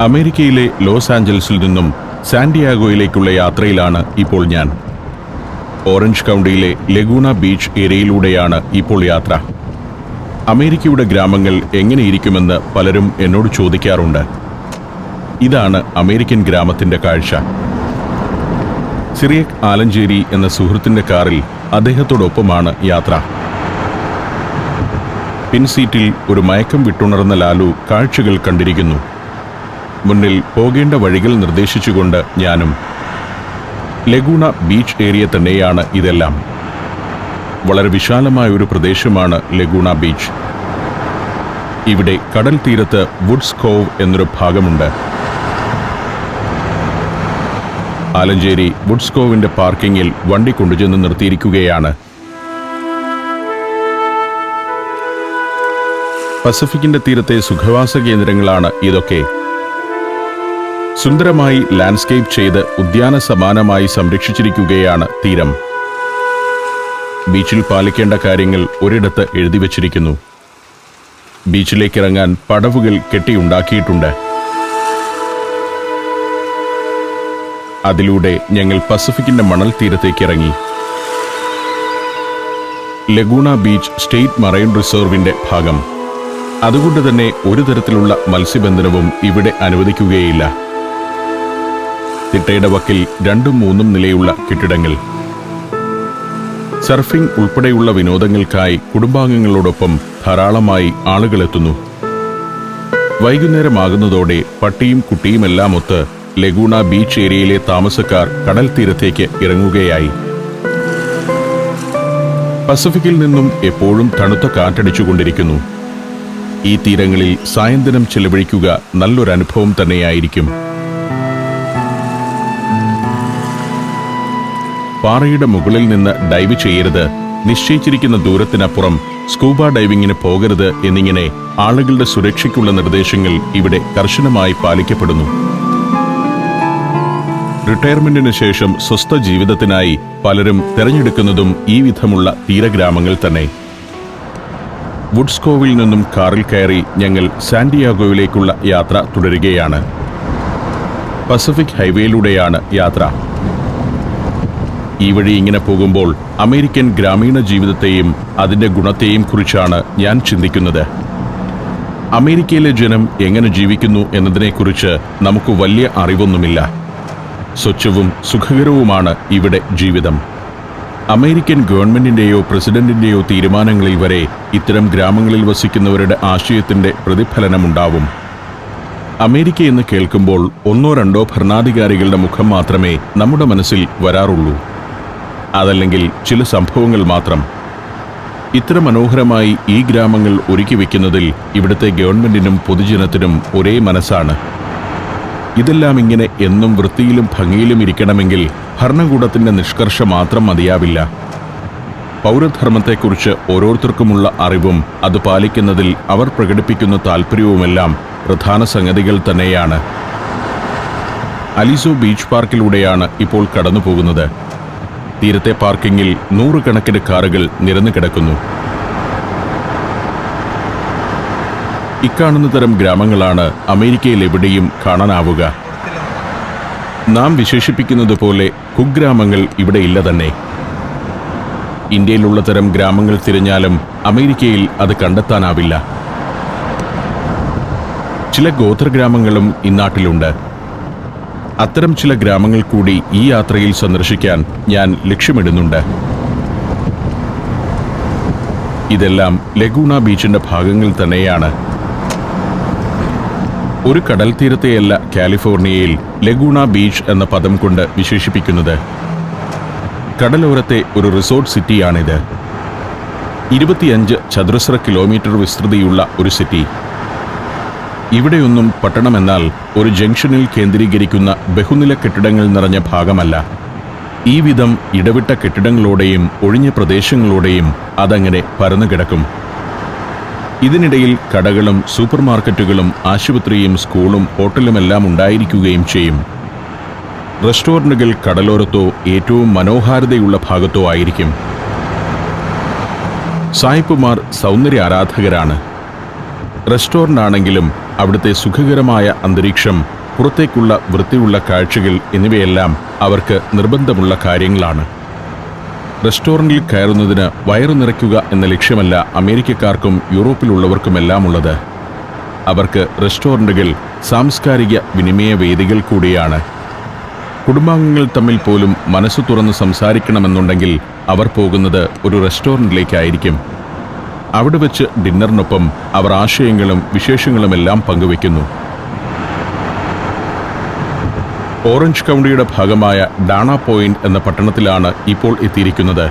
അമേരിക്കയിലെ ലോസ് ആഞ്ചൽസിൽ നിന്നും സാന്റിയാഗോയിലേക്കുള്ള യാത്രയിലാണ് ഇപ്പോൾ ഞാൻ. ഓറഞ്ച് കൗണ്ടിയിലെ ലഗൂണ ബീച്ച് ഏരിയയിലൂടെയാണ് ഇപ്പോൾ യാത്ര. അമേരിക്കയുടെ ഗ്രാമങ്ങൾ എങ്ങനെയിരിക്കുമെന്ന് പലരും എന്നോട് ചോദിക്കാറുണ്ട്. ഇതാണ് അമേരിക്കൻ ഗ്രാമത്തിന്റെ കാഴ്ച. സിറിയക് ആലഞ്ചേരി എന്ന സുഹൃത്തിന്റെ കാറിൽ അദ്ദേഹത്തോടൊപ്പമാണ് യാത്ര. പിൻസീറ്റിൽ ഒരു മയക്കം വിട്ടുണർന്ന ലാലു കാഴ്ചകൾ കണ്ടിരിക്കുന്നു. മുന്നിൽ പോകേണ്ട വഴികൾ നിർദ്ദേശിച്ചുകൊണ്ട് ഞാനും ലഗൂണ ബീച്ച് ഏരിയ തന്നെയാണ് ഇതെല്ലാം. വളരെ വിശാലമായ ഒരു പ്രദേശമാണ് ലഗൂണ ബീച്ച്. ഇവിടെ കടൽ തീരത്ത് വുഡ്സ് കോവ് എന്നൊരു ഭാഗമുണ്ട്. ആലഞ്ചേരി വുഡ്സ് കോവിന്റെ പാർക്കിങ്ങിൽ വണ്ടി കൊണ്ടുചെന്ന് നിർത്തിയിരിക്കുകയാണ്. പസഫിക്കിന്റെ തീരത്തെ സുഖവാസ കേന്ദ്രങ്ങളാണ് ഇതൊക്കെ. സുന്ദരമായി ലാൻഡ്സ്കേപ്പ് ചെയ്ത് ഉദ്യാന സമാനമായി സംരക്ഷിച്ചിരിക്കുകയാണ് തീരം. ബീച്ചിൽ പാലിക്കേണ്ട കാര്യങ്ങൾ ഒരിടത്ത് എഴുതി വച്ചിരിക്കുന്നു. ബീച്ചിലേക്ക് ഇറങ്ങാൻ പടവുകൾ കെട്ടിയുണ്ടാക്കിയിട്ടുണ്ട്. അതിലൂടെ ഞങ്ങൾ പസഫിക്കിന്റെ മണൽ തീരത്തേക്ക് ഇറങ്ങി ലഗൂണ ബീച്ച് സ്റ്റേറ്റ് മറൈൻ റിസർവിന്റെ ഭാഗം. അതുകൊണ്ട് തന്നെ ഒരു തരത്തിലുള്ള മത്സ്യബന്ധനവും ഇവിടെ അനുവദിക്കുകയില്ല. തിട്ടയുടെ വക്കിൽ രണ്ടും മൂന്നും നിലയുള്ള കെട്ടിടങ്ങൾ. സർഫിംഗ് ഉൾപ്പെടെയുള്ള വിനോദങ്ങൾക്കായി കുടുംബാംഗങ്ങളോടൊപ്പം ധാരാളമായി ആളുകളെത്തുന്നു വൈകുന്നേരമാകുന്നതോടെ പട്ടിയും കുട്ടിയുമെല്ലാം ഒത്ത് ലഗൂണ ബീച്ച് ഏരിയയിലെ താമസക്കാർ കടൽ തീരത്തേക്ക് ഇറങ്ങുകയായി. പസഫിക്കിൽ നിന്നും എപ്പോഴും തണുത്ത കാറ്റടിച്ചുകൊണ്ടിരിക്കുന്നു ഈ തീരങ്ങളിൽ സായന്തനം ചെലവഴിക്കുക നല്ലൊരനുഭവം തന്നെയായിരിക്കും. പാറയുടെ മുകളിൽ നിന്ന് ഡൈവ് ചെയ്യരുത്. നിശ്ചയിച്ചിരിക്കുന്ന ദൂരത്തിനപ്പുറം സ്കൂബ ഡൈവിങ്ങിന് പോകരുത് എന്നിങ്ങനെ ആളുകളുടെ സുരക്ഷയ്ക്കുള്ള നിർദ്ദേശങ്ങൾ ഇവിടെ കർശനമായി പാലിക്കപ്പെടുന്നു. റിട്ടയർമെന്റിന് ശേഷം സ്വസ്ഥ ജീവിതത്തിനായി പലരും തെരഞ്ഞെടുക്കുന്നതും ഈ വിധമുള്ള തീരഗ്രാമങ്ങൾ തന്നെ. വുഡ്സ്കോവിൽ നിന്നും കാറിൽ കയറി ഞങ്ങൾ സാന്റിയാഗോയിലേക്കുള്ള യാത്ര തുടരുകയാണ്. പസഫിക് ഹൈവേയിലൂടെയാണ് യാത്ര. ഈ വഴി ഇങ്ങനെ പോകുമ്പോൾ അമേരിക്കൻ ഗ്രാമീണ ജീവിതത്തെയും അതിന്റെ ഗുണത്തെയും കുറിച്ചാണ് ഞാൻ ചിന്തിക്കുന്നത്. അമേരിക്കയിലെ ജനം എങ്ങനെ ജീവിക്കുന്നു എന്നതിനെക്കുറിച്ച് നമുക്ക് വലിയ അറിവൊന്നുമില്ല. സ്വച്ഛവും സുഖകരവുമാണ് ഇവിടെ ജീവിതം. അമേരിക്കൻ ഗവൺമെന്റിന്റെയോ പ്രസിഡന്റിന്റെയോ തീരുമാനങ്ങളിൽ വരെ ഇത്തരം ഗ്രാമങ്ങളിൽ വസിക്കുന്നവരുടെ ആശയത്തിന്റെ പ്രതിഫലനമുണ്ടാവും. അമേരിക്ക എന്ന് കേൾക്കുമ്പോൾ ഒന്നോ രണ്ടോ ഭരണാധികാരികളുടെ മുഖം മാത്രമേ നമ്മുടെ മനസ്സിൽ വരാറുള്ളൂ. അതല്ലെങ്കിൽ ചില സംഭവങ്ങൾ മാത്രം. ഇത്ര മനോഹരമായി ഈ ഗ്രാമങ്ങൾ ഒരുക്കി വയ്ക്കുന്നതിൽ ഇവിടുത്തെ ഗവൺമെന്റിനും പൊതുജനത്തിനും ഒരേ മനസ്സാണ്. ഇതെല്ലാം ഇങ്ങനെ എന്നും വൃത്തിയിലും ഭംഗിയിലും ഇരിക്കണമെങ്കിൽ ഭരണകൂടത്തിന്റെ നിഷ്കർഷ മാത്രം മതിയാവില്ല. പൗരധർമ്മത്തെക്കുറിച്ച് ഓരോരുത്തർക്കുമുള്ള അറിവും അത് പാലിക്കുന്നതിൽ അവർ പ്രകടിപ്പിക്കുന്ന താല്പര്യവുമെല്ലാം പ്രധാന സംഗതികൾ തന്നെയാണ്. അലിസോ ബീച്ച് പാർക്കിലൂടെയാണ് ഇപ്പോൾ കടന്നു പോകുന്നത് തീരത്തെ പാർക്കിങ്ങിൽ നൂറുകണക്കിന് കാറുകൾ നിരന്നു കിടക്കുന്നു. ഇക്കാണുന്ന തരം ഗ്രാമങ്ങളാണ് അമേരിക്കയിൽ എവിടെയും കാണാനാവുക. നാം വിശേഷിപ്പിക്കുന്നത് പോലെ കുഗ്രാമങ്ങൾ ഇവിടെ ഇല്ല തന്നെ. ഇന്ത്യയിലുള്ള തരം ഗ്രാമങ്ങൾ തിരഞ്ഞാലും അമേരിക്കയിൽ അത് കണ്ടെത്താനാവില്ല. ചില ഗോത്രഗ്രാമങ്ങളും ഇന്നാട്ടിലുണ്ട് അത്തരം ചില ഗ്രാമങ്ങൾ കൂടി ഈ യാത്രയിൽ സന്ദർശിക്കാൻ ഞാൻ ലക്ഷ്യമിടുന്നുണ്ട്. ഇതെല്ലാം ലഗൂണ ബീച്ചിന്റെ ഭാഗങ്ങൾ തന്നെയാണ്. ഒരു കടൽ തീരത്തെയല്ല കാലിഫോർണിയയിൽ ലഗൂണ ബീച്ച് എന്ന പദം കൊണ്ട് വിശേഷിപ്പിക്കുന്നത്. കടലോരത്തെ ഒരു റിസോർട്ട് സിറ്റിയാണിത്. ഇരുപത്തിയഞ്ച് ചതുരശ്ര കിലോമീറ്റർ വിസ്തൃതിയുള്ള ഒരു സിറ്റി. ഇവിടെയൊന്നും പട്ടണമെന്നാൽ ഒരു ജംഗ്ഷനിൽ കേന്ദ്രീകരിക്കുന്ന ബഹുനില കെട്ടിടങ്ങൾ നിറഞ്ഞ ഭാഗമല്ല. ഈ വിധം ഇടവിട്ട കെട്ടിടങ്ങളോടെയും ഒഴിഞ്ഞ പ്രദേശങ്ങളോടെയും അതങ്ങനെ പരന്നുകിടക്കും ഇതിനിടയിൽ കടകളും സൂപ്പർ മാർക്കറ്റുകളും ആശുപത്രിയും സ്കൂളും ഹോട്ടലുമെല്ലാം ഉണ്ടായിരിക്കുകയും ചെയ്യും. റെസ്റ്റോറന്റുകൾ കടലോരത്തോ ഏറ്റവും മനോഹാരിതയുള്ള ഭാഗത്തോ ആയിരിക്കും. സായിപ്പുമാർ സൗന്ദര്യ ആരാധകരാണ് റെസ്റ്റോറന്റ് ആണെങ്കിലും അവിടുത്തെ സുഖകരമായ അന്തരീക്ഷം പുറത്തേക്കുള്ള വൃത്തിയുള്ള കാഴ്ചകൾ എന്നിവയെല്ലാം അവർക്ക് നിർബന്ധമുള്ള കാര്യങ്ങളാണ്. റെസ്റ്റോറന്റിൽ കയറുന്നതിന് വയറു നിറയ്ക്കുക എന്ന ലക്ഷ്യമല്ല അമേരിക്കക്കാർക്കും യൂറോപ്പിലുള്ളവർക്കുമെല്ലാം ഉള്ളത്. അവർക്ക് റെസ്റ്റോറന്റുകൾ സാംസ്കാരിക വിനിമയ വേദികൾ കൂടിയാണ്. കുടുംബാംഗങ്ങൾ തമ്മിൽ പോലും മനസ്സ് തുറന്ന് സംസാരിക്കണമെന്നുണ്ടെങ്കിൽ അവർ പോകുന്നത് ഒരു റെസ്റ്റോറന്റിലേക്കായിരിക്കും. അവിടെ വെച്ച് ഡിന്നറിനൊപ്പം അവർ ആശയങ്ങളും വിശേഷങ്ങളുമെല്ലാം പങ്കുവെക്കുന്നു ഓറഞ്ച് കൗണ്ടിയുടെ ഭാഗമായ ഡാണ പോയിന്റ് എന്ന പട്ടണത്തിലാണ് ഇപ്പോൾ എത്തിയിരിക്കുന്നത്.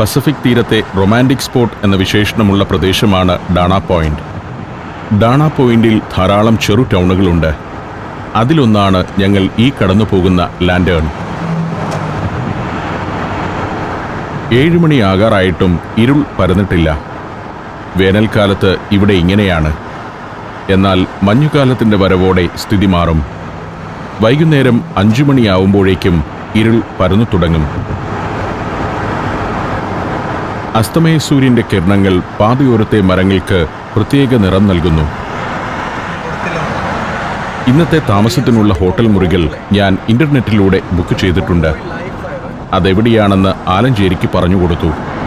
പസഫിക് തീരത്തെ റൊമാന്റിക് സ്പോട്ട് എന്ന വിശേഷണമുള്ള പ്രദേശമാണ് ഡാണ പോയിന്റ്. ഡാണ പോയിന്റിൽ ധാരാളം ചെറു ടൗണുകളുണ്ട്. അതിലൊന്നാണ് ഞങ്ങൾ ഈ കടന്നു പോകുന്ന ലാൻഡേൺ ഏഴുമണിയാകാറായിട്ടും ഇരുൾ പരന്നിട്ടില്ല. വേനൽക്കാലത്ത് ഇവിടെ ഇങ്ങനെയാണ്. എന്നാൽ മഞ്ഞുകാലത്തിന്റെ വരവോടെ സ്ഥിതി മാറും. വൈകുന്നേരം അഞ്ചു മണിയാവുമ്പോഴേക്കും ഇരുൾ പരന്നു തുടങ്ങും. അസ്തമയ സൂര്യന്റെ കിരണങ്ങൾ പാതയോരത്തെ മരങ്ങൾക്ക് പ്രത്യേക നിറം നൽകുന്നു. ഇന്നത്തെ താമസത്തിനുള്ള ഹോട്ടൽ മുറികൾ ഞാൻ ഇന്റർനെറ്റിലൂടെ ബുക്ക് ചെയ്തിട്ടുണ്ട്. അതെവിടെയാണെന്ന് ആലഞ്ചേരിക്ക് പറഞ്ഞുകൊടുത്തു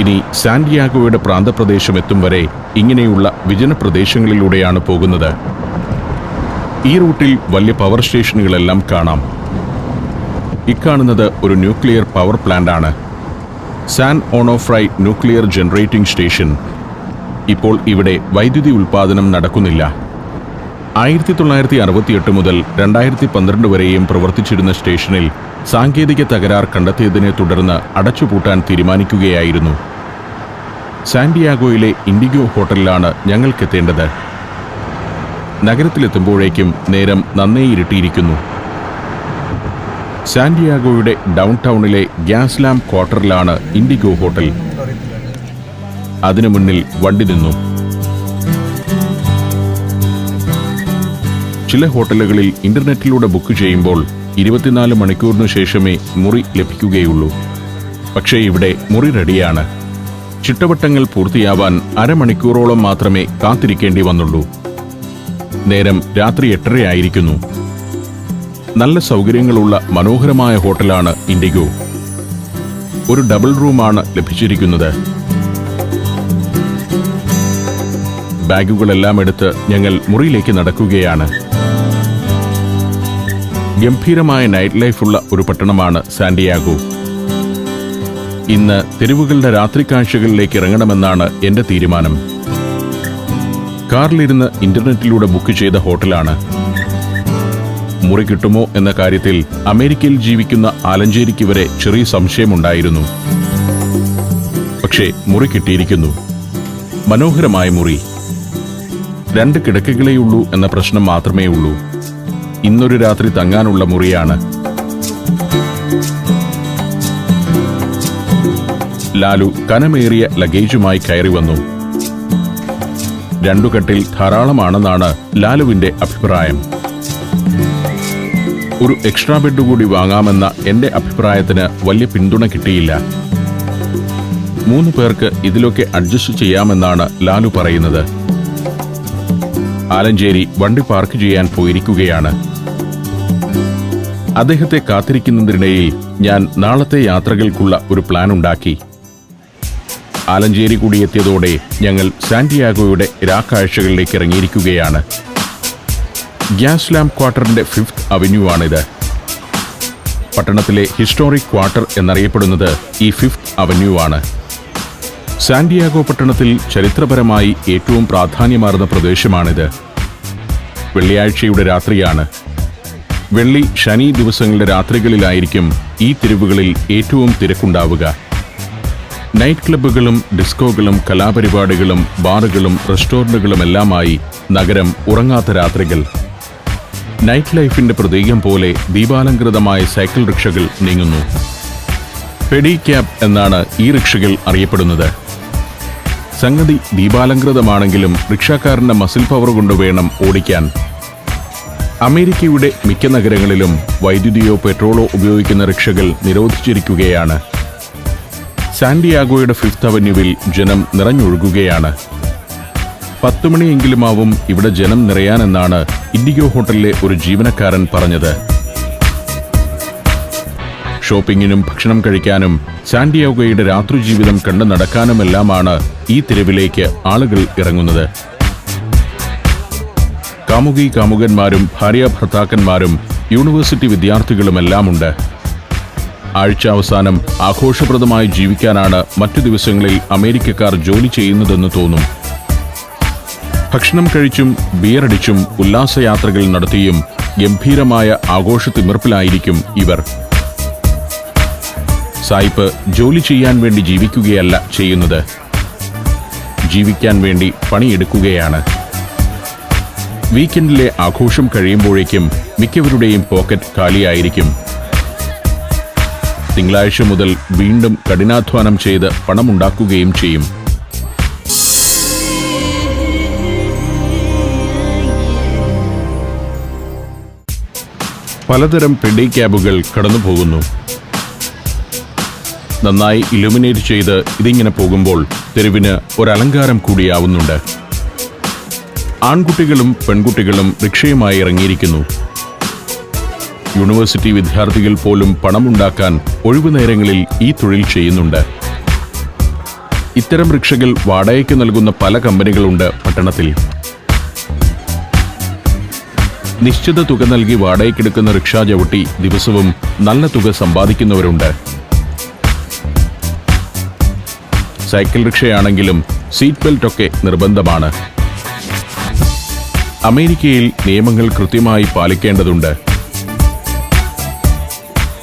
ഇനി സാന്റിയാഗോയുടെ പ്രാന്തപ്രദേശം എത്തും വരെ ഇങ്ങനെയുള്ള വിജനപ്രദേശങ്ങളിലൂടെയാണ് പോകുന്നത്. ഈ റൂട്ടിൽ വലിയ പവർ സ്റ്റേഷനുകളെല്ലാം കാണാം. ഇക്കാണുന്നത് ഒരു ന്യൂക്ലിയർ പവർ പ്ലാന്റ് ആണ്. San Onofre nuclear generating station ഇപ്പോൾ ഇവിടെ വൈദ്യുതി ഉൽപ്പാദനം നടക്കുന്നില്ല. ആയിരത്തി തൊള്ളായിരത്തി അറുപത്തിയെട്ട് മുതൽ രണ്ടായിരത്തി പന്ത്രണ്ട് വരെയും പ്രവർത്തിച്ചിരുന്ന സ്റ്റേഷനിൽ സാങ്കേതിക തകരാർ കണ്ടെത്തിയതിനെ തുടർന്ന് അടച്ചുപൂട്ടാൻ തീരുമാനിക്കുകയായിരുന്നു. സാന്റിയാഗോയിലെ ഇൻഡിഗോ ഹോട്ടലിലാണ് ഞങ്ങൾക്കെത്തേണ്ടത്. നഗരത്തിലെത്തുമ്പോഴേക്കും നേരം നന്നേ ഇരുട്ടിയിരിക്കുന്നു സാന്റിയാഗോയുടെ ഡൗൺ ടൗണിലെ ഗ്യാസ് ലാം ക്വാർട്ടറിലാണ് ഇൻഡിഗോ ഹോട്ടൽ. അതിനു മുന്നിൽ വണ്ടി നിന്നു. ചില ഹോട്ടലുകളിൽ ഇന്റർനെറ്റിലൂടെ ബുക്ക് ചെയ്യുമ്പോൾ ഇരുപത്തിനാല് മണിക്കൂറിനു ശേഷമേ മുറി ലഭിക്കുകയുള്ളൂ. പക്ഷേ ഇവിടെ മുറി റെഡിയാണ്. ചിട്ടവട്ടങ്ങൾ പൂർത്തിയാവാൻ അരമണിക്കൂറോളം മാത്രമേ കാത്തിരിക്കേണ്ടി വന്നുള്ളൂ. നേരം രാത്രി എട്ടരയായിരിക്കുന്നു. നല്ല സൗകര്യങ്ങളുള്ള മനോഹരമായ ഹോട്ടലാണ് ഇൻഡിഗോ. ഒരു ഡബിൾ റൂമാണ് ലഭിച്ചിരിക്കുന്നത്. ബാഗുകളെല്ലാം എടുത്ത് ഞങ്ങൾ മുറിയിലേക്ക് നടക്കുകയാണ്. ഗംഭീരമായ നൈറ്റ് ലൈഫുള്ള ഒരു പട്ടണമാണ് സാന്റിയാഗോ. ഇന്ന് തെരുവുകളുടെ രാത്രി കാഴ്ചകളിലേക്ക് ഇറങ്ങണമെന്നാണ് എന്റെ തീരുമാനം. കാറിലിരുന്ന് ഇന്റർനെറ്റിലൂടെ ബുക്ക് ചെയ്ത ഹോട്ടലാണ്. മുറി കിട്ടുമോ എന്ന കാര്യത്തിൽ അമേരിക്കയിൽ ജീവിക്കുന്ന ആലഞ്ചേരിക്ക് വരെ ചെറിയ സംശയമുണ്ടായിരുന്നു. പക്ഷേ മുറി കിട്ടിയിരിക്കുന്നു. മനോഹരമായ മുറി. രണ്ട് കിടക്കകളേയുള്ളൂ എന്ന പ്രശ്നം മാത്രമേ ഉള്ളൂ ഇന്നൊരു രാത്രി തങ്ങാനുള്ള മുറിയാണ്. ലാലു കനമേറിയ ലഗേജുമായി കയറി വന്നു. രണ്ടു കെട്ടിൽ ധാരാളമാണെന്നാണ് ലാലുവിന്റെ അഭിപ്രായം. ഒരു എക്സ്ട്രാ ബെഡ് കൂടി വാങ്ങാമെന്ന എന്റെ അഭിപ്രായത്തിന് വലിയ പിന്തുണ കിട്ടിയില്ല. മൂന്ന് പേർക്ക് ഇതിലൊക്കെ അഡ്ജസ്റ്റ് ചെയ്യാമെന്നാണ് ലാലു പറയുന്നത്. ആലഞ്ചേരി വണ്ടി പാർക്ക് ചെയ്യാൻ പോയിരിക്കുകയാണ്. അദ്ദേഹത്തെ കാത്തിരിക്കുന്നതിനിടയിൽ ഞാൻ നാളത്തെ യാത്രകൾക്കുള്ള ഒരു പ്ലാൻ ഉണ്ടാക്കി. ആലഞ്ചേരി കൂടി എത്തിയതോടെ ഞങ്ങൾ സാന്റിയാഗോയുടെ രാക്കാഴ്ചകളിലേക്ക് ഇറങ്ങിയിരിക്കുകയാണ്. ഗ്യാസ് ക്വാർട്ടറിന്റെ ഫിഫ്ത് അവന്യൂ ആണിത്. പട്ടണത്തിലെ ഹിസ്റ്റോറിക് ക്വാർട്ടർ എന്നറിയപ്പെടുന്നത് ഈ ഫിഫ്ത് അവന്യൂ ആണ്. സാന്റിയാഗോ പട്ടണത്തിൽ ചരിത്രപരമായി ഏറ്റവും പ്രാധാന്യമാർന്ന പ്രദേശമാണിത്. വെള്ളിയാഴ്ചയുടെ രാത്രിയാണ് വെള്ളി ശനി ദിവസങ്ങളുടെ രാത്രികളിലായിരിക്കും ഈ തെരുവുകളിൽ ഏറ്റവും തിരക്കുണ്ടാവുക. നൈറ്റ് ക്ലബ്ബുകളും ഡിസ്കോകളും കലാപരിപാടികളും ബാറുകളും റെസ്റ്റോറന്റുകളുമെല്ലാമായി നഗരം ഉറങ്ങാത്ത രാത്രികൾ. നൈറ്റ് ലൈഫിന്റെ പ്രതീകം പോലെ ദീപാലങ്കൃതമായ സൈക്കിൾ റിക്ഷകൾ നീങ്ങുന്നു. പെഡി ക്യാബ് എന്നാണ് ഈ റിക്ഷകൾ അറിയപ്പെടുന്നത്. സംഗതി ദീപാലങ്കൃതമാണെങ്കിലും റിക്ഷാക്കാരന്റെ മസിൽ പവർ കൊണ്ട് വേണം ഓടിക്കാൻ. അമേരിക്കയുടെ മിക്ക നഗരങ്ങളിലും വൈദ്യുതിയോ പെട്രോളോ ഉപയോഗിക്കുന്ന റിക്ഷകൾ നിരോധിച്ചിരിക്കുകയാണ്. സാന്റിയാഗോയുടെ ഫിഫ്ത് അവന്യൂവിൽ ജനം നിറഞ്ഞൊഴുകുകയാണ്. പത്ത് മണിയെങ്കിലുമാവും ഇവിടെ ജനം നിറയാനെന്നാണ് ഇൻഡിഗോ ഹോട്ടലിലെ ഒരു ജീവനക്കാരൻ പറഞ്ഞത്. ഷോപ്പിങ്ങിനും ഭക്ഷണം കഴിക്കാനും സാന്റിയാഗോയുടെ രാത്രി ജീവിതം കണ്ടു നടക്കാനുമെല്ലാമാണ് ഈ തെരുവിലേക്ക് ആളുകൾ ഇറങ്ങുന്നത്. കാമുകി കാമുകന്മാരും ഭാര്യ ഭർത്താക്കന്മാരും യൂണിവേഴ്സിറ്റി വിദ്യാർത്ഥികളുമെല്ലാമുണ്ട്. ആഴ്ച അവസാനം ആഘോഷപ്രദമായി ജീവിക്കാനാണ് മറ്റു ദിവസങ്ങളിൽ അമേരിക്കക്കാർ ജോലി ചെയ്യുന്നതെന്ന് തോന്നും. ഭക്ഷണം കഴിച്ചും ബിയറടിച്ചും ഉല്ലാസയാത്രകൾ നടത്തിയും ഗംഭീരമായ ആഘോഷത്തിമിർപ്പിലായിരിക്കും ഇവർ. സായിപ്പ് ജോലി ചെയ്യാൻ വേണ്ടി ജീവിക്കുകയല്ല ചെയ്യുന്നത്. ജീവിക്കാൻ വേണ്ടി പണിയെടുക്കുകയാണ്. വീക്കെൻഡിലെ ആഘോഷം കഴിയുമ്പോഴേക്കും മിക്കവരുടെയും പോക്കറ്റ് കാലിയായിരിക്കും. തിങ്കളാഴ്ച മുതൽ വീണ്ടും കഠിനാധ്വാനം ചെയ്ത് പണമുണ്ടാക്കുകയും ചെയ്യും. പലതരം പെഡി ക്യാബുകൾ കടന്നു പോകുന്നു നന്നായി ഇലുമിനേറ്റ് ചെയ്ത് ഇതിങ്ങനെ പോകുമ്പോൾ തെരുവിന് ഒരലങ്കാരം കൂടിയാവുന്നുണ്ട്. ആൺകുട്ടികളും പെൺകുട്ടികളും റിക്ഷയുമായി ഇറങ്ങിയിരിക്കുന്നു. യൂണിവേഴ്സിറ്റി വിദ്യാർത്ഥികൾ പോലും പണമുണ്ടാക്കാൻ ഒഴിവു നേരങ്ങളിൽ ഈ തൊഴിൽ ചെയ്യുന്നുണ്ട്. ഇത്തരം റിക്ഷകൾ വാടകയ്ക്ക് നൽകുന്ന പല കമ്പനികളുണ്ട് പട്ടണത്തിൽ. നിശ്ചിത തുക നൽകി വാടകയ്ക്കെടുക്കുന്ന റിക്ഷാ ചവിട്ടി ദിവസവും നല്ല തുക സമ്പാദിക്കുന്നവരുണ്ട്. സൈക്കിൾ റിക്ഷയാണെങ്കിലും സീറ്റ് ബെൽറ്റ് ഒക്കെ നിർബന്ധമാണ്. അമേരിക്കയിൽ നിയമങ്ങൾ കൃത്യമായി പാലിക്കേണ്ടതുണ്ട്.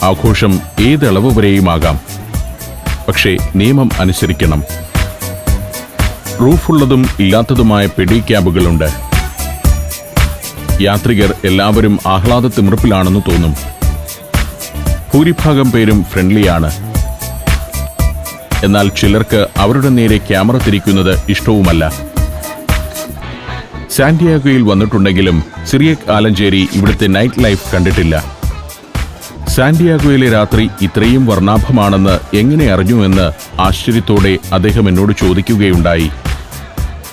ആഘോഷം ഏതളവ് വരെയുമാകാം. പക്ഷേ നിയമം അനുസരിക്കണം. റൂഫുള്ളതും ഇല്ലാത്തതുമായ പെഡി ക്യാബുകളുണ്ട്. യാത്രികർ എല്ലാവരും ആഹ്ലാദ തിമിർപ്പിലാണെന്ന് തോന്നും. ഭൂരിഭാഗം പേരും ഫ്രണ്ട്ലിയാണ്. എന്നാൽ ചിലർക്ക് അവരുടെ നേരെ ക്യാമറ തിരിക്കുന്നത് ഇഷ്ടവുമല്ല. സാന്റിയാഗോയിൽ വന്നിട്ടുണ്ടെങ്കിലും സിറിയക് ആലഞ്ചേരി ഇവിടുത്തെ നൈറ്റ് ലൈഫ് കണ്ടിട്ടില്ല. സാന്റിയാഗോയിലെ രാത്രി ഇത്രയും വർണാഭമാണെന്ന് എങ്ങനെ അറിഞ്ഞുവെന്ന് ആശ്ചര്യത്തോടെ അദ്ദേഹം എന്നോട് ചോദിക്കുകയുണ്ടായി.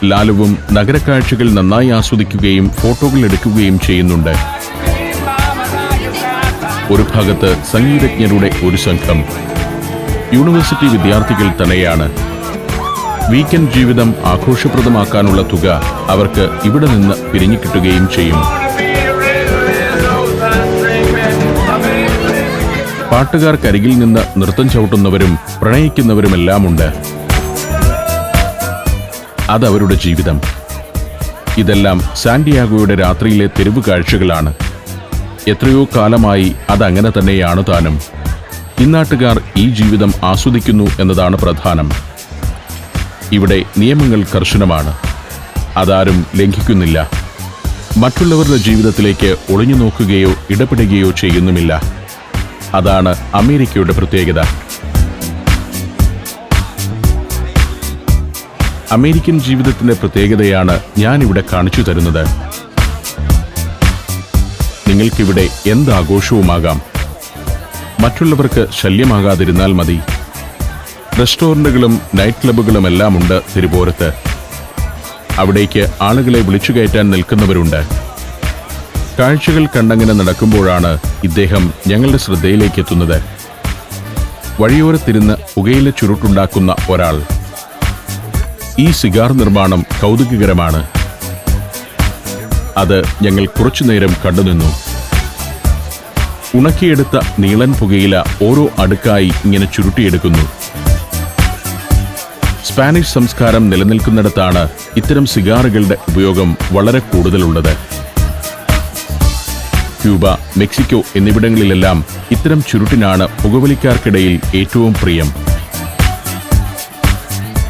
ലാലുവും നഗരക്കാഴ്ചകൾ നന്നായി ആസ്വദിക്കുകയും ഫോട്ടോകൾ എടുക്കുകയും ചെയ്യുന്നുണ്ട്. ഒരു ഭാഗത്ത് സംഗീതജ്ഞരുടെ ഒരു സംഘം. യൂണിവേഴ്സിറ്റി വിദ്യാർത്ഥികൾ തന്നെയാണ്. വീക്കെൻഡ് ജീവിതം ആഘോഷപ്രദമാക്കാനുള്ള തുക അവർക്ക് ഇവിടെ നിന്ന് പിരിഞ്ഞുകിട്ടുകയും ചെയ്യും. പാട്ടുകാർക്കരികിൽ നിന്ന് നൃത്തം ചവിട്ടുന്നവരും പ്രണയിക്കുന്നവരുമെല്ലാമുണ്ട്. അതവരുടെ ജീവിതം. ഇതെല്ലാം സാന്റിയാഗോയുടെ രാത്രിയിലെ തെരുവ് കാഴ്ചകളാണ്. എത്രയോ കാലമായി അതങ്ങനെ തന്നെയാണ് താനും. ഇന്നാട്ടുകാർ ഈ ജീവിതം ആസ്വദിക്കുന്നു എന്നതാണ് പ്രധാനം. ഇവിടെ നിയമങ്ങൾ കർശനമാണ്. അതാരും ലംഘിക്കുന്നില്ല. മറ്റുള്ളവരുടെ ജീവിതത്തിലേക്ക് ഒളിഞ്ഞു നോക്കുകയോ ഇടപെടുകയോ ചെയ്യുന്നുമില്ല. അതാണ് അമേരിക്കയുടെ പ്രത്യേകത. അമേരിക്കൻ ജീവിതത്തിന്റെ പ്രത്യേകതയാണ് ഞാൻ ഇവിടെ കാണിച്ചു തരുന്നത്. നിങ്ങൾക്കിവിടെ എന്ത് ആഘോഷവുമാകാം? മറ്റുള്ളവർക്ക് ശല്യമാകാതിരുന്നാൽ മതി. റെസ്റ്റോറന്റുകളും നൈറ്റ് ക്ലബ്ബുകളും എല്ലാം ഉണ്ട് തിരുപോരത്ത് അവിടേക്ക് ആളുകളെ വിളിച്ചു കയറ്റാൻ നിൽക്കുന്നവരുണ്ട്. കാഴ്ചകൾ കണ്ടങ്ങനെ നടക്കുമ്പോഴാണ് ഇദ്ദേഹം ഞങ്ങളുടെ ശ്രദ്ധയിലേക്ക് എത്തുന്നത് വഴിയോരത്തിരുന്ന് പുകയില ചുരുട്ടുണ്ടാക്കുന്ന ഒരാൾ. ഈ സിഗാർ നിർമ്മാണം കൗതുകകരമാണ്. അത് ഞങ്ങൾ കുറച്ചുനേരം കണ്ടുനിന്നു. ഉണക്കിയെടുത്ത നീളൻ പുകയില ഓരോ അടുക്കായി ഇങ്ങനെ ചുരുട്ടിയെടുക്കുന്നു. സ്പാനിഷ് സംസ്കാരം നിലനിൽക്കുന്നിടത്താണ് ഇത്തരം സിഗാറുകളുടെ ഉപയോഗം വളരെ കൂടുതലുള്ളത്. ക്യൂബ മെക്സിക്കോ എന്നിവിടങ്ങളിലെല്ലാം ഇത്തരം ചുരുട്ടിനാണ് പുകവലിക്കാർക്കിടയിൽ ഏറ്റവും പ്രിയം.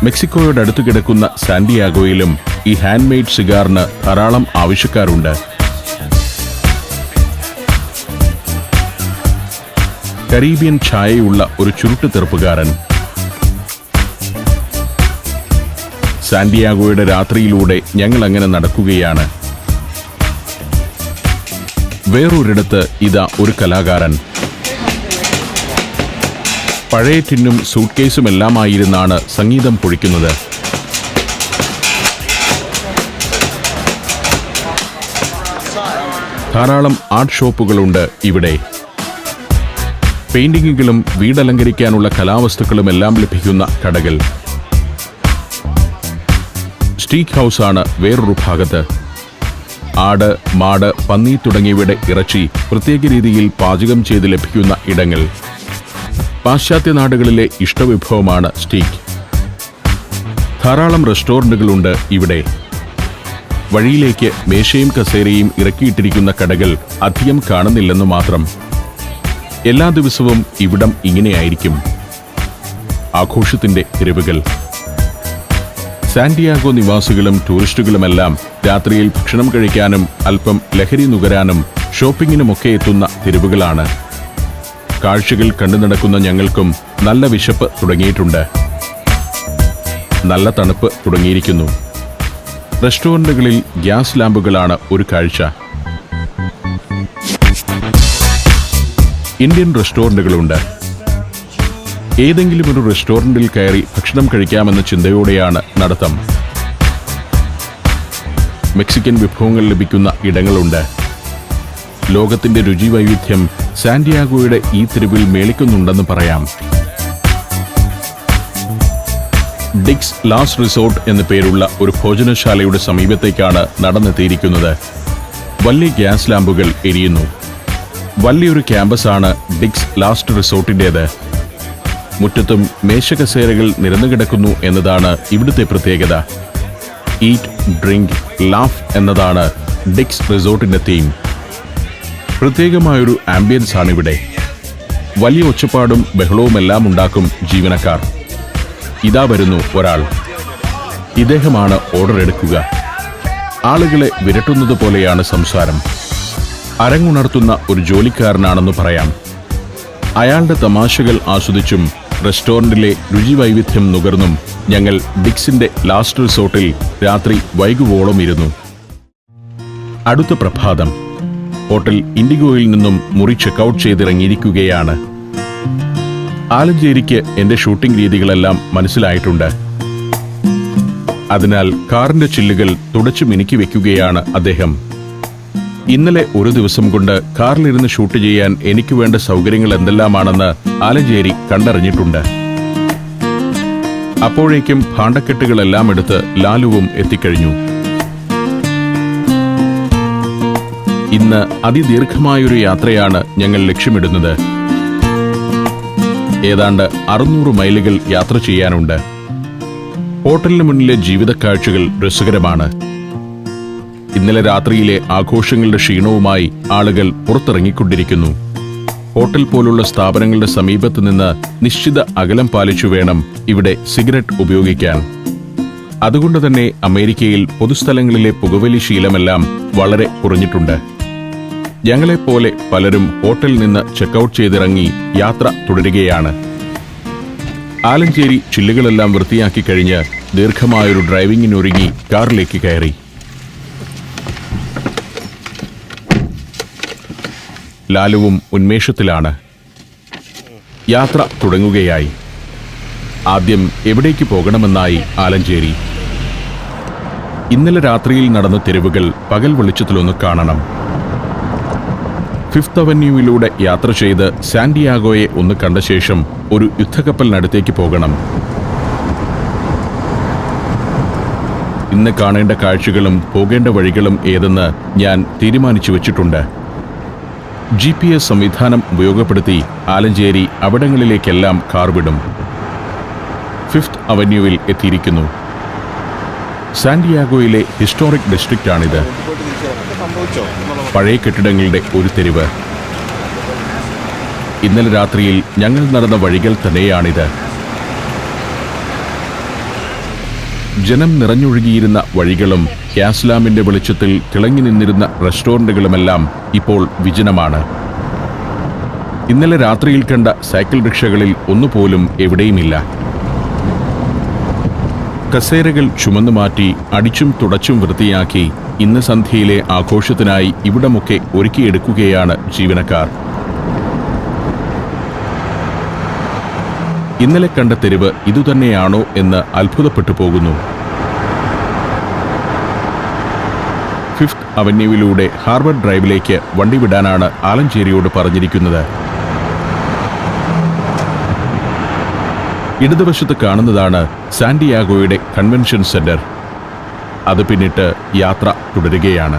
മെക്സിക്കോയോടടുത്ത് കിടക്കുന്ന സാന്റിയാഗോയിലും ഈ ഹാൻഡ് മെയ്ഡ് സിഗാറിന് ധാരാളം ആവശ്യക്കാരുണ്ട്. കരീബിയൻ ഛായയുള്ള ഒരു ചുരുട്ട് തെറുപ്പുകാരൻ സാന്റിയാഗോയുടെ രാത്രിയിലൂടെ ഞങ്ങൾ അങ്ങനെ നടക്കുകയാണ്. വേറൊരിടത്ത് ഇതാ ഒരു കലാകാരൻ. പഴയ ടിന്നും സൂട്ട് കേസുമെല്ലാമായിരുന്നാണ് സംഗീതം പൊഴിക്കുന്നത്. ധാരാളം ആർട്ട് ഷോപ്പുകളുണ്ട് ഇവിടെ. പെയിന്റിങ്ങുകളും വീടലങ്കരിക്കാനുള്ള കലാവസ്തുക്കളും എല്ലാം ലഭിക്കുന്ന കടകൾ. സ്റ്റീക്ക് ഹൗസ് ആണ് വേറൊരു ഭാഗത്ത്. ആട് മാട് പന്നി തുടങ്ങിയവയുടെ ഇറച്ചി പ്രത്യേക രീതിയിൽ പാചകം ചെയ്ത് ലഭിക്കുന്ന ഇടങ്ങൾ. പാശ്ചാത്യ നാടുകളിലെ ഇഷ്ടവിഭവമാണ് സ്റ്റീക്ക്. ധാരാളം റെസ്റ്റോറന്റുകളുണ്ട് ഇവിടെ. വഴിയിലേക്ക് മേശയും കസേരയും ഇറക്കിയിട്ടിരിക്കുന്ന കടകൾ അധികം കാണുന്നില്ലെന്ന് മാത്രം. എല്ലാ ദിവസവും ഇവിടം ഇങ്ങനെയായിരിക്കും. ആഘോഷത്തിന്റെ തെരുവുകൾ. സാന്റിയാഗോ നിവാസികളും ടൂറിസ്റ്റുകളുമെല്ലാം രാത്രിയിൽ ഭക്ഷണം കഴിക്കാനും അല്പം ലഹരി നുകരാനും ഷോപ്പിങ്ങിനുമൊക്കെ എത്തുന്ന തെരുവുകളാണ്. കാഴ്ചകൾ കണ്ടു നടക്കുന്ന ഞങ്ങൾക്കും നല്ല വിശപ്പ് തുടങ്ങിയിട്ടുണ്ട്. നല്ല തണുപ്പ് തുടങ്ങിയിരിക്കുന്നു. റെസ്റ്റോറന്റുകളിൽ ഗ്യാസ് ലാമ്പുകളാണ് ഒരു കാഴ്ച. ഇന്ത്യൻ റെസ്റ്റോറന്റുകളുണ്ട്. ഏതെങ്കിലും ഒരു റെസ്റ്റോറന്റിൽ കയറി ഭക്ഷണം കഴിക്കാമെന്ന ചിന്തയോടെയാണ് നടത്തം. മെക്സിക്കൻ വിഭവങ്ങൾ ലഭിക്കുന്ന ഇടങ്ങളുണ്ട്. ലോകത്തിന്റെ രുചി വൈവിധ്യം സാന്റിയാഗോയുടെ ഈ തെരുവിൽ മേളിക്കുന്നുണ്ടെന്ന് പറയാം. ഡിക്സ് ലാസ് റിസോർട്ട് എന്ന പേരുള്ള ഒരു ഭോജനശാലയുടെ സമീപത്തേക്കാണ് നടന്നെത്തിയിരിക്കുന്നത്. വലിയ ഗ്യാസ് ലാമ്പുകൾ എരിയുന്നു. വലിയൊരു ക്യാമ്പസാണ് ഡിക്സ് ലാസ്റ്റ് റിസോർട്ടിന്റേത്. മുറ്റത്തും മേശകസേരകൾ നിരന്നുകിടക്കുന്നു എന്നതാണ് ഇവിടുത്തെ പ്രത്യേകത. ഈറ്റ് ഡ്രിങ്ക് ലാഫ് എന്നതാണ് ഡിക്സ് റിസോർട്ടിന്റെ തീം പ്രത്യേകമായൊരു ആംബിയൻസ് ആണ് ഇവിടെ വലിയ ഒച്ചപ്പാടും ബഹളവുമെല്ലാം ഉണ്ടാക്കും ജീവനക്കാർ. ഇതാ വരുന്നു ഒരാൾ. ഇദ്ദേഹമാണ് ഓർഡർ എടുക്കുക. ആളുകളെ വിരട്ടുന്നത് പോലെയാണ് സംസാരം. അരങ്ങുണർത്തുന്ന ഒരു ജോലിക്കാരനാണെന്ന് പറയാം. അയാളുടെ തമാശകൾ ആസ്വദിച്ചും റെസ്റ്റോറന്റിലെ രുചി വൈവിധ്യം നുകർന്നും ഞങ്ങൾ ഡിക്സിന്റെ ലാസ്റ്റ് റിസോർട്ടിൽ രാത്രി വൈകുവോളം ഇരുന്നു അടുത്ത പ്രഭാതം. ഹോട്ടൽ ഇൻഡിഗോയിൽ നിന്നും മുറി ചെക്കൗട്ട് ചെയ്തിറങ്ങിയിരിക്കുകയാണ്. ആലഞ്ചേരിക്ക് എന്റെ ഷൂട്ടിംഗ് രീതികളെല്ലാം മനസ്സിലായിട്ടുണ്ട്. അതിനാൽ കാറിന്റെ ചില്ലുകൾ തുടച്ചു മിനുക്കി വെക്കുകയാണ് അദ്ദേഹം. ഇന്നലെ ഒരു ദിവസം കൊണ്ട് കാറിലിരുന്ന് ഷൂട്ട് ചെയ്യാൻ എനിക്ക് വേണ്ട സൗകര്യങ്ങൾ എന്തെല്ലാമാണെന്ന് ആലഞ്ചേരി കണ്ടറിഞ്ഞിട്ടുണ്ട്. അപ്പോഴേക്കും ഭാണ്ഡക്കെട്ടുകളെല്ലാം എടുത്ത് ലാലുവും എത്തിക്കഴിഞ്ഞു. ഇന്ന് അതിദീർഘമായൊരു യാത്രയാണ് ഞങ്ങൾ ലക്ഷ്യമിടുന്നത്. ഏതാണ്ട് അറുന്നൂറ് മൈലുകൾ യാത്ര ചെയ്യാനുണ്ട്. ഹോട്ടലിന് മുന്നിലെ ജീവിതക്കാഴ്ചകൾ രസകരമാണ്. ഇന്നലെ രാത്രിയിലെ ആഘോഷങ്ങളുടെ ക്ഷീണവുമായി ആളുകൾ പുറത്തിറങ്ങിക്കൊണ്ടിരിക്കുന്നു. ഹോട്ടൽ പോലുള്ള സ്ഥാപനങ്ങളുടെ സമീപത്ത് നിന്ന് നിശ്ചിത അകലം പാലിച്ചു വേണം ഇവിടെ സിഗരറ്റ് ഉപയോഗിക്കാൻ. അതുകൊണ്ട് തന്നെ അമേരിക്കയിൽ പൊതുസ്ഥലങ്ങളിലെ പുകവലി ശീലമെല്ലാം വളരെ കുറഞ്ഞിട്ടുണ്ട്. ഞങ്ങളെപ്പോലെ പലരും ഹോട്ടലിൽ നിന്ന് ചെക്കൗട്ട് ചെയ്തിറങ്ങി യാത്ര തുടരുകയാണ്. ആലഞ്ചേരി ചില്ലുകളെല്ലാം വൃത്തിയാക്കി കഴിഞ്ഞ് ദീർഘമായൊരു ഡ്രൈവിംഗിനൊരുങ്ങി കാറിലേക്ക് കയറി. ലാലുവും ഉന്മേഷത്തിലാണ്. യാത്ര തുടങ്ങുകയായി. ആദ്യം എവിടേക്ക് പോകണമെന്നായി ആലഞ്ചേരി. ഇന്നലെ രാത്രിയിൽ നടന്ന തെരുവുകൾ പകൽ വെളിച്ചത്തിലൊന്ന് കാണണം. ഫിഫ്ത് അവന്യൂവിലൂടെ യാത്ര ചെയ്ത് സാന്റിയാഗോയെ ഒന്ന് കണ്ട ശേഷം ഒരു യുദ്ധക്കപ്പലിനടുത്തേക്ക് പോകണം. ഇന്ന് കാണേണ്ട കാഴ്ചകളും പോകേണ്ട വഴികളും ഏതെന്ന് ഞാൻ തീരുമാനിച്ചു വച്ചിട്ടുണ്ട്. ജി പി എസ് സംവിധാനം ഉപയോഗപ്പെടുത്തി ആലഞ്ചേരി അവിടങ്ങളിലേക്കെല്ലാം കാർ വിടും. ഫിഫ്ത് അവന്യൂവിൽ എത്തിയിരിക്കുന്നു. സാന്റിയാഗോയിലെ ഹിസ്റ്റോറിക് ഡിസ്ട്രിക്റ്റാണിത്. പഴയ കെട്ടിടങ്ങളുടെ ഒരു തെരുവ്. ഇന്നലെ രാത്രിയിൽ ഞങ്ങൾ നടന്ന വഴികൾ തന്നെയാണിത്. ജനം നിറഞ്ഞൊഴുകിയിരുന്ന വഴികളും ഗ്യാസ്ലാമിന്റെ വെളിച്ചത്തിൽ തിളങ്ങി നിന്നിരുന്ന റെസ്റ്റോറന്റുകളുമെല്ലാം ഇപ്പോൾ വിജനമാണ്. ഇന്നലെ രാത്രിയിൽ കണ്ട സൈക്കിൾ റിക്ഷകളിൽ ഒന്നുപോലും എവിടെയുമില്ല. കസേരകൾ ചുമന്നു മാറ്റി അടിച്ചും തുടച്ചും വൃത്തിയാക്കി ഇന്ന് സന്ധ്യയിലെ ആഘോഷത്തിനായി ഇവിടമൊക്കെ ഒരുക്കിയെടുക്കുകയാണ് ജീവനക്കാർ. ഇന്നലെ കണ്ട തെരുവ് ഇതുതന്നെയാണോ എന്ന് അത്ഭുതപ്പെട്ടു പോകുന്നു. അവന്യൂവിലൂടെ ഹാർബർ ഡ്രൈവിലേക്ക് വണ്ടി വിടാനാണ് ആലഞ്ചേരിയോട് പറഞ്ഞിരിക്കുന്നത്. ഇടതുവശത്ത് കാണുന്നതാണ് സാന്റിയാഗോയുടെ കൺവെൻഷൻ സെന്റർ. അത് പിന്നിട്ട് യാത്ര തുടരുകയാണ്.